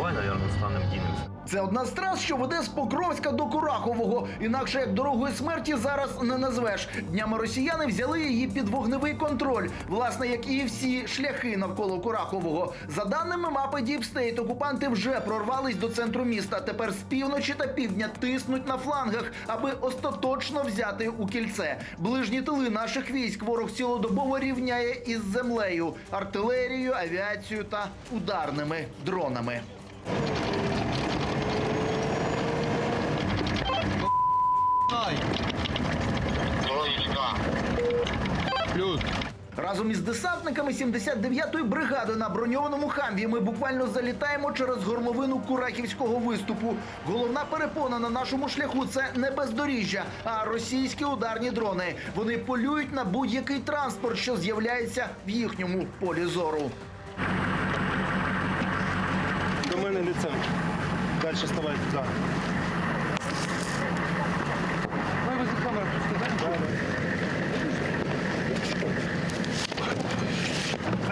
давай, наверное, станем кинемся. Це одна з трас, що веде з Покровська до Курахового. Інакше як дорогою смерті зараз не назвеш. Днями росіяни взяли її під вогневий контроль, власне, як і всі шляхи навколо Курахового. За даними мапи State, окупанти вже прорвались до центру міста. Тепер з півночі та півдня тиснуть на флангах, аби остаточно взяти у кільце. Ближні тили наших військ ворог цілодобово рівняє із землею, артилерією, авіацією та ударними дронами. Разом із десантниками 79-ї бригади на броньованому хамві ми буквально залітаємо через горловину Курахівського виступу. Головна перепона на нашому шляху це не бездоріжжя, а російські ударні дрони. Вони полюють на будь-який транспорт, що з'являється в їхньому полі зору. Мене лицем. Далі ставай туди.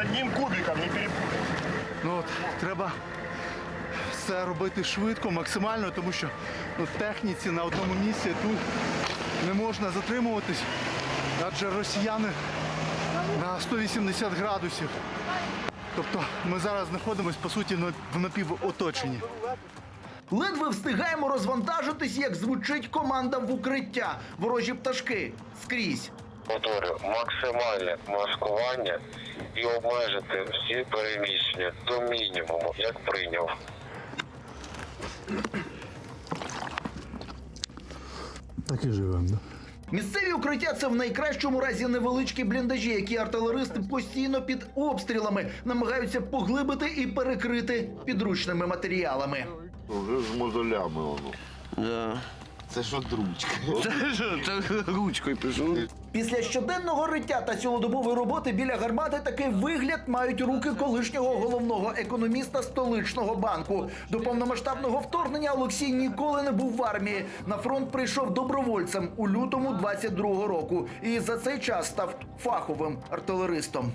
Одним кубиком не перепутай. Ну от треба все робити швидко, максимально, тому що ну, техніці на одному місці тут не можна затримуватись, адже росіяни на 180 градусів. Тобто ми зараз знаходимося по суті в напівоточенні. Ледве встигаємо розвантажитись, як звучить команда в укриття. Ворожі пташки скрізь. Повторю, максимальне маскування і обмежити всі переміщення до мінімуму, як прийняв. Так і живемо. Да? Місцеві укриття це в найкращому разі невеличкі бліндажі, які артилеристи постійно під обстрілами намагаються поглибити і перекрити підручними матеріалами. Вже з мозолями воно. Да. Це що дручка? Це що, це ручкою пишу. Після щоденного риття та цілодобової роботи біля гармати такий вигляд мають руки колишнього головного економіста столичного банку. До повномасштабного вторгнення Олексій ніколи не був в армії. На фронт прийшов добровольцем у лютому 22-го року і за цей час став фаховим артилеристом.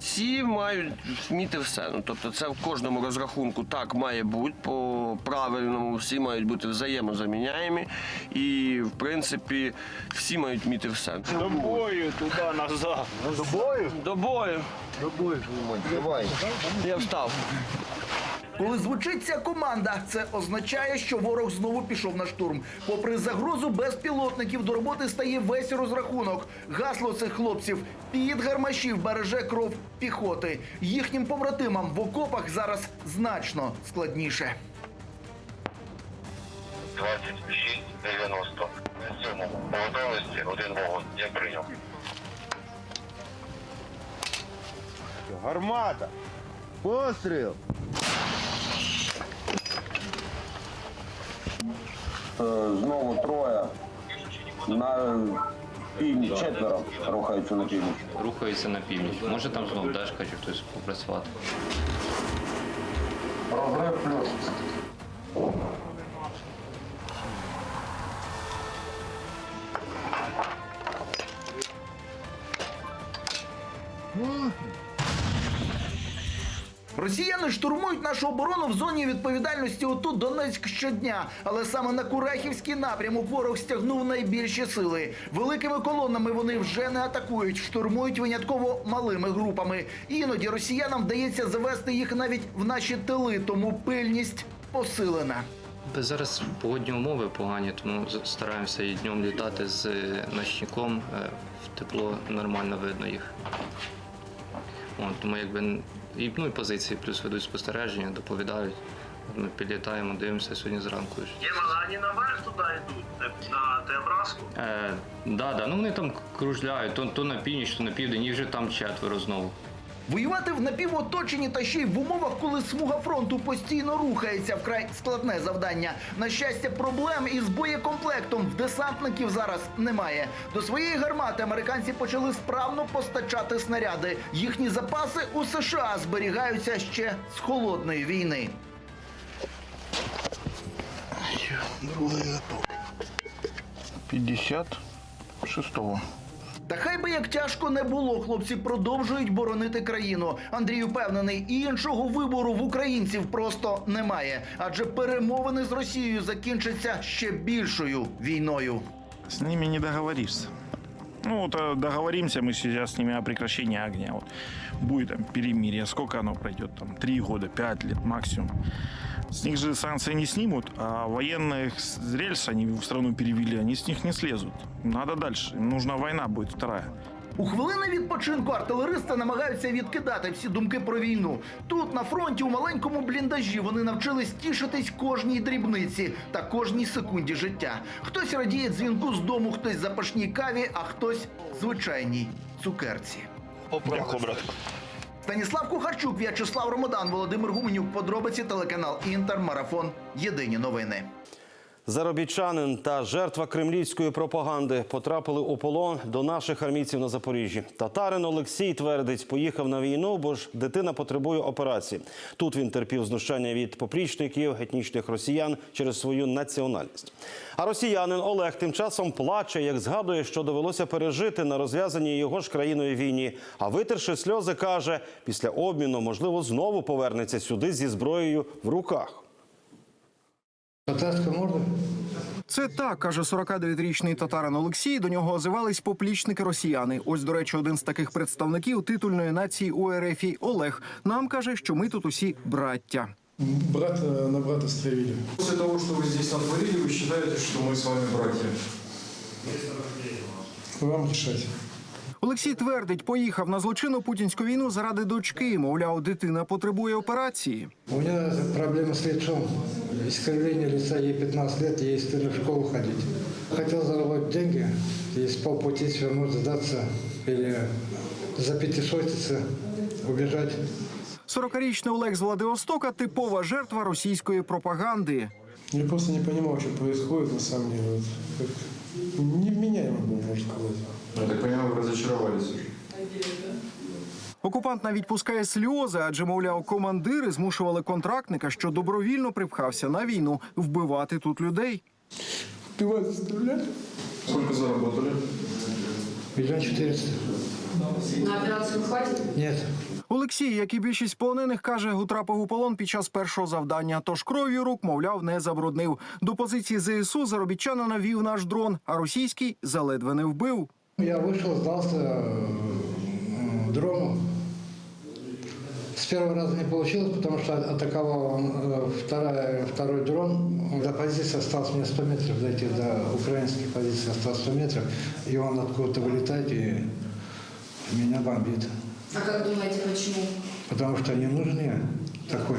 Всі мають вміти все. Ну, тобто це в кожному розрахунку так має бути по правильному, всі мають бути взаємозаміняємі. І, в принципі, всі мають вміти все. До бою, туди, назад. До бою? До бою. Давай. Я встав. Коли звучить ця команда, це означає, що ворог знову пішов на штурм. Попри загрозу безпілотників, до роботи стає весь розрахунок. Гасло цих хлопців під гармашів береже кров піхоти. Їхнім побратимам в окопах зараз значно складніше. 26-90. На цьому по готовності один вогонь, як прийняв. Гармата. Постріл! Знову троє. На північ четверо рухаються на північ. рухається на північ. Може там знову Дашка чи хтось попрацювати. Розрив плюс. Росіяни штурмують нашу оборону в зоні відповідальності отут Донецьк щодня. Але саме на Курахівський напрямок ворог стягнув найбільші сили. Великими колонами вони вже не атакують, штурмують винятково малими групами. Іноді росіянам вдається завести їх навіть в наші тили, тому пильність посилена. Зараз погодні умови погані, тому стараємося і днем літати з е, ночником. е, В тепло нормально видно їх. От, тому якби і, ну, і позиції плюс ведуть спостереження, доповідають. Ми підлітаємо, дивимося сьогодні зранку. Є вони наверх туди йдуть, на Теобразку. Е, да, да, ну вони там кружляють, то, то на північ, то на південь, їх вже там четверо знову. Воювати в напівоточенні та ще й в умовах, коли смуга фронту постійно рухається вкрай складне завдання. На щастя, проблем із боєкомплектом в десантників зараз немає. До своєї гармати американці почали справно постачати снаряди. Їхні запаси у США зберігаються ще з холодної війни. Другий готовий. 56-го. Та хай би як тяжко не було, хлопці продовжують боронити країну. Андрій упевнений, іншого вибору в українців просто немає, адже перемовини з Росією закінчаться ще більшою війною. С ними не договоришься. Ну, вот э, договоримся мы сейчас с ними о прекращении огня. Вот будет там перемирие. Сколько оно пройдет? Там три года, пять лет максимум. С них же санкции не снимут, а военных с рельс они в страну перевели, они с них не слезут. Надо дальше. Им нужна война будет вторая. У хвилини відпочинку артилеристи намагаються відкидати всі думки про війну. Тут на фронті у маленькому бліндажі вони навчились тішитись кожній дрібниці та кожній секунді життя. Хтось радіє дзвінку з дому, хтось запашній каві, а хтось звичайній цукерці. Дякую, брат. Станіслав Кухарчук, В'ячеслав Ромодан, Володимир Гуменюк. Подробиці телеканал Інтер. Марафон. Єдині новини. Заробітчанин та жертва кремлівської пропаганди потрапили у полон до наших армійців на Запоріжжі. Татарин Олексій твердить, поїхав на війну, бо ж дитина потребує операції. Тут він терпів знущання від поплічників, етнічних росіян через свою національність. А росіянин Олег тим часом плаче, як згадує, що довелося пережити на розв'язаній його ж країною війні. А витерши сльози, каже, після обміну можливо знову повернеться сюди зі зброєю в руках. Татарська можна? Це так каже 49-річний татарин Олексій. До нього озивались поплічники росіяни. Ось, до речі, один з таких представників титульної нації УРФІ Олег нам каже, що ми тут усі браття. Брата на брата стрелили. После того, что вы здесь натворили, вы считаете, что мы с вами братья? Вам решать. Олексій твердить, поїхав на злочинну путінську війну заради дочки. Мовляв, дитина потребує операції. У меня проблемы с лицом. Искривление лица, ей 15 лет, ей стыдно в школу ходить. Хотел заработать деньги, и с полпути свернуть, сдаться или за пятисотицы убежать. 40-річний Олег з Владивостока типова жертва російської пропаганди. Я просто не понимал, что происходит на самом деле. Вот, как невменяемо был, можно сказать. Я так понимаю, вы разочаровались уже. Окупант навіть пускає сльози, адже мовляв, командири змушували контрактника, що добровільно припхався на війну, вбивати тут людей. Пивать заставляли? Сколько заработали? Миллион четыреста. На операцию хватит? Нет. Олексій, як і більшість полонених, каже, утрапив у полон під час першого завдання. Тож кров'ю рук, мовляв, не забруднив. До позиції ЗСУ заробітчана навів наш дрон, а російський заледве не вбив. Я вышел, сдался э, дрону. С первого раза не получилось, потому что атаковал он, э, вторая, второй дрон. До позиции осталось мне 100 метров дойти, до украинских позиций осталось 100 метров. И он откуда-то вылетает и меня бомбит. А как думаете, почему? Потому что не нужен я такой.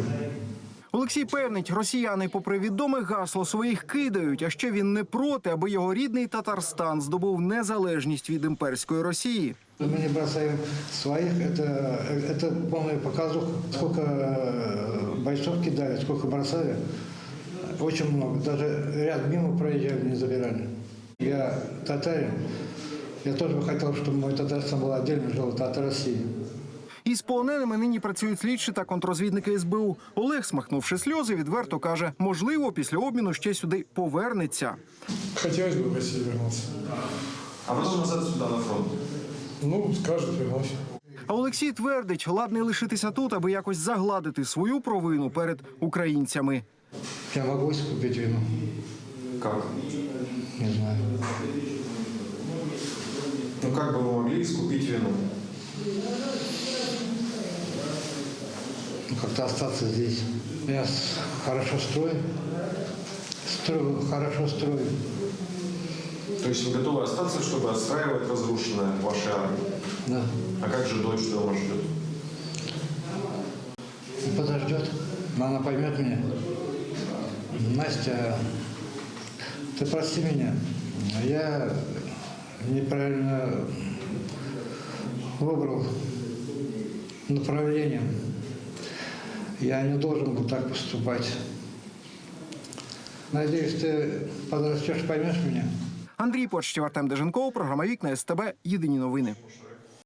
Олексій певнить, росіяни, попри відоме гасло, своїх кидають, а ще він не проти, аби його рідний Татарстан здобув незалежність від імперської Росії. Мы не бросаем своих, это, это полная показуха. Сколько э, бойцов кидали, сколько бросали, очень много. Даже ряд мимо проезжали, не забирали. Я татарин, я тоже бы хотел, чтобы мой татарстан был отдельно жил от России. Із полоненими нині працюють слідчі та контрозвідники СБУ. Олег, смахнувши сльози, відверто каже, можливо, після обміну ще сюди повернеться. Хотелось бы в Россию вернуться. А потом назад сюда, на фронт. Ну, скажут, вернусь. А Олексій твердить, ладний лишитися тут, аби якось загладити свою провину перед українцями. Я могу искупить вину? Как? Не знаю. Ну как бы вы могли искупить вину? Ну, как-то остаться здесь. Я хорошо строю. Строю, хорошо строю. То есть вы готовы остаться, чтобы отстраивать разрушенное вашей армии? Да. А как же дочь дома ждет? Подождет. Она поймет меня. Настя, ты прости меня. Я неправильно выбрал направление. Я не должен был так поступать. Надеюсь, ты подрастешь, поймешь меня. Андрій Почтів, Артем Деженков, програма Вікна СТБ. Єдині новини.